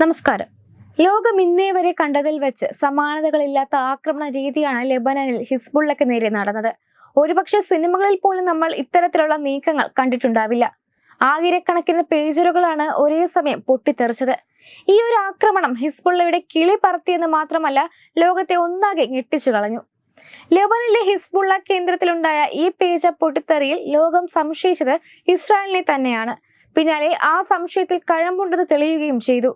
നമസ്കാരം. ലോകം ഇന്നേ വരെ കണ്ടതിൽ വെച്ച് സമാനതകളില്ലാത്ത ആക്രമണ രീതിയാണ് ലെബനനിൽ ഹിസ്ബുള്ളക്ക് നേരെ നടന്നത്. ഒരുപക്ഷെ സിനിമകളിൽ പോലും നമ്മൾ ഇത്തരത്തിലുള്ള നീക്കങ്ങൾ കണ്ടിട്ടുണ്ടാവില്ല. ആയിരക്കണക്കിന് പേജറുകളാണ് ഒരേ സമയം പൊട്ടിത്തെറിച്ചത്. ഈ ഒരു ആക്രമണം ഹിസ്ബുള്ളയുടെ കിളി പറത്തിയെന്ന് മാത്രമല്ല ലോകത്തെ ഒന്നാകെ ഞെട്ടിച്ചു കളഞ്ഞു. ലെബനിലെ ഹിസ്ബുള്ള കേന്ദ്രത്തിലുണ്ടായ ഈ പേജ പൊട്ടിത്തെറിയിൽ ലോകം സംശയിച്ചത് ഇസ്രായേലിനെ തന്നെയാണ്. പിന്നാലെ ആ സംശയത്തിൽ കഴമ്പുണ്ടെന്ന് തെളിയുകയും ചെയ്തു.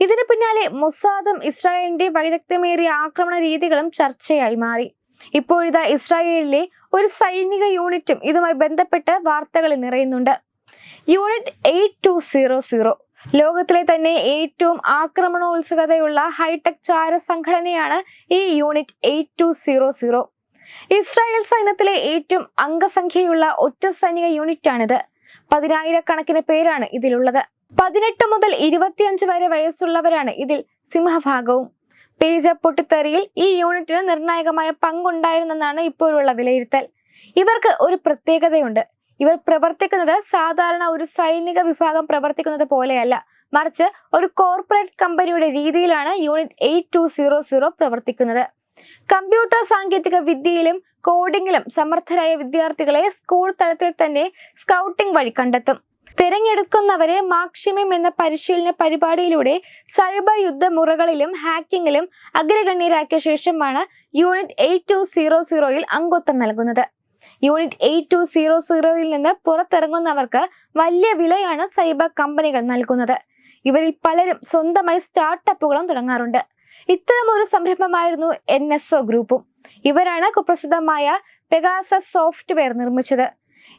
ഇതിന് പിന്നാലെ മൊസാദും ഇസ്രായേലിന്റെ വൈദഗ്ധ്യമേറിയ ആക്രമണ രീതികളും ചർച്ചയായി മാറി. ഇപ്പോഴിതാ ഇസ്രായേലിലെ ഒരു സൈനിക യൂണിറ്റും ഇതുമായി ബന്ധപ്പെട്ട് വാർത്തകളിൽ നിറയുന്നുണ്ട്. Unit eight two zero zero. ലോകത്തിലെ തന്നെ ഏറ്റവും ആക്രമണോത്സുകതയുള്ള ഹൈടെക് ചാര സംഘടനയാണ് ഈ unit eight two zero zero. Israel സൈന്യത്തിലെ ഏറ്റവും അംഗസംഖ്യയുള്ള ഒറ്റ സൈനിക യൂണിറ്റാണിത്. പതിനായിരക്കണക്കിന് പേരാണ് ഇതിലുള്ളത്. പതിനെട്ട് മുതൽ ഇരുപത്തിയഞ്ച് വരെ വയസ്സുള്ളവരാണ് ഇതിൽ സിംഹഭാഗവും. പേജ പൊട്ടിത്തെറിയിൽ ഈ യൂണിറ്റിന് നിർണായകമായ പങ്കുണ്ടായിരുന്നെന്നാണ് ഇപ്പോഴുള്ള വിലയിരുത്തൽ. ഇവർക്ക് ഒരു പ്രത്യേകതയുണ്ട്. ഇവർ പ്രവർത്തിക്കുന്നത് സാധാരണ ഒരു സൈനിക വിഭാഗം പ്രവർത്തിക്കുന്നത് പോലെയല്ല. മറിച്ച് ഒരു കോർപ്പറേറ്റ് കമ്പനിയുടെ രീതിയിലാണ് unit eight two zero zero പ്രവർത്തിക്കുന്നത്. കമ്പ്യൂട്ടർ സാങ്കേതിക വിദ്യയിലും കോഡിംഗിലും സമർത്ഥരായ വിദ്യാർത്ഥികളെ സ്കൂൾ തലത്തിൽ തന്നെ സ്കൗട്ടിംഗ് വഴി കണ്ടെത്തും. തിരഞ്ഞെടുക്കുന്നവരെ മാക്സിമം എന്ന പരിശീലന പരിപാടിയിലൂടെ സൈബർ യുദ്ധമുറകളിലും ഹാക്കിങ്ങിലും അഗ്രഗണ്യരാക്കിയ ശേഷമാണ് യൂണിറ്റ് എയ്റ്റ് ടു സീറോ സീറോയിൽ അംഗത്വം നൽകുന്നത്. യൂണിറ്റ് എയ്റ്റ് ടു സീറോ സീറോയിൽ നിന്ന് പുറത്തിറങ്ങുന്നവർക്ക് വലിയ വിലയാണ് സൈബർ കമ്പനികൾ നൽകുന്നത്. ഇവരിൽ പലരും സ്വന്തമായി സ്റ്റാർട്ടപ്പുകളും തുടങ്ങാറുണ്ട്. ഇത്തരം ഒരു സംരംഭമായിരുന്നു എൻ എസ് ഒ ഗ്രൂപ്പും. ഇവരാണ് കുപ്രസിദ്ധമായ പെഗാസ സോഫ്റ്റ്വെയർ നിർമ്മിച്ചത്.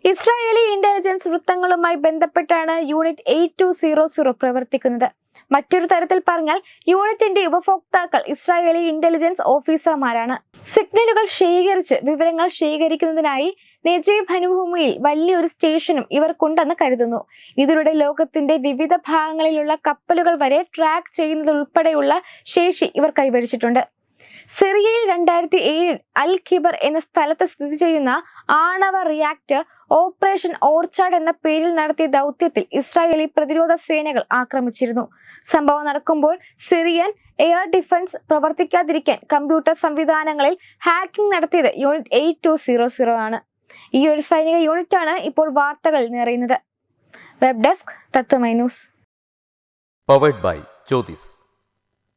ഇസ്രായേലി ഇന്റലിജൻസ് വൃത്തങ്ങളുമായി ബന്ധപ്പെട്ടാണ് unit eight two zero zero പ്രവർത്തിക്കുന്നത്. മറ്റൊരു തരത്തിൽ പറഞ്ഞാൽ യൂണിറ്റിന്റെ ഉപഭോക്താക്കൾ ഇസ്രായേലി ഇന്റലിജൻസ് ഓഫീസർമാരാണ് സിഗ്നലുകൾ ശേഖരിച്ച് വിവരങ്ങൾ ശേഖരിക്കുന്നതിനായി നെജീബ് അനുഭൂമിയിൽ വലിയൊരു സ്റ്റേഷനും ഇവർക്കുണ്ടെന്ന് കരുതുന്നു. ഇതിലൂടെ ലോകത്തിന്റെ വിവിധ ഭാഗങ്ങളിലുള്ള കപ്പലുകൾ വരെ ട്രാക്ക് ചെയ്യുന്നതുൾപ്പെടെയുള്ള ശേഷി ഇവർ കൈവരിച്ചിട്ടുണ്ട്. സിറിയയിൽ രണ്ടായിരത്തി ഏഴിൽ അൽ ഖിബർ എന്ന സ്ഥലത്ത് സ്ഥിതി ചെയ്യുന്ന ആണവ റിയാക്ടർ ഓപ്പറേഷൻ ഓർച്ചാഡ് എന്ന പേരിൽ നടത്തിയ ദൗത്യത്തിൽ ഇസ്രായേലി പ്രതിരോധ സേനകൾ ആക്രമിച്ചിരുന്നു. സംഭവം നടക്കുമ്പോൾ സിറിയൻ എയർ ഡിഫൻസ് പ്രവർത്തിക്കാതിരിക്കാൻ കമ്പ്യൂട്ടർ സംവിധാനങ്ങളിൽ ഹാക്കിംഗ് നടത്തിയത് unit eight two zero zero ആണ്. ഈ ഒരു സൈനിക യൂണിറ്റാണ് ഇപ്പോൾ വാർത്തകളിൽ നിറയുന്നത്. Web desk Tatwamayi news. Powered by Jyothis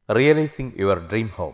realising your dream home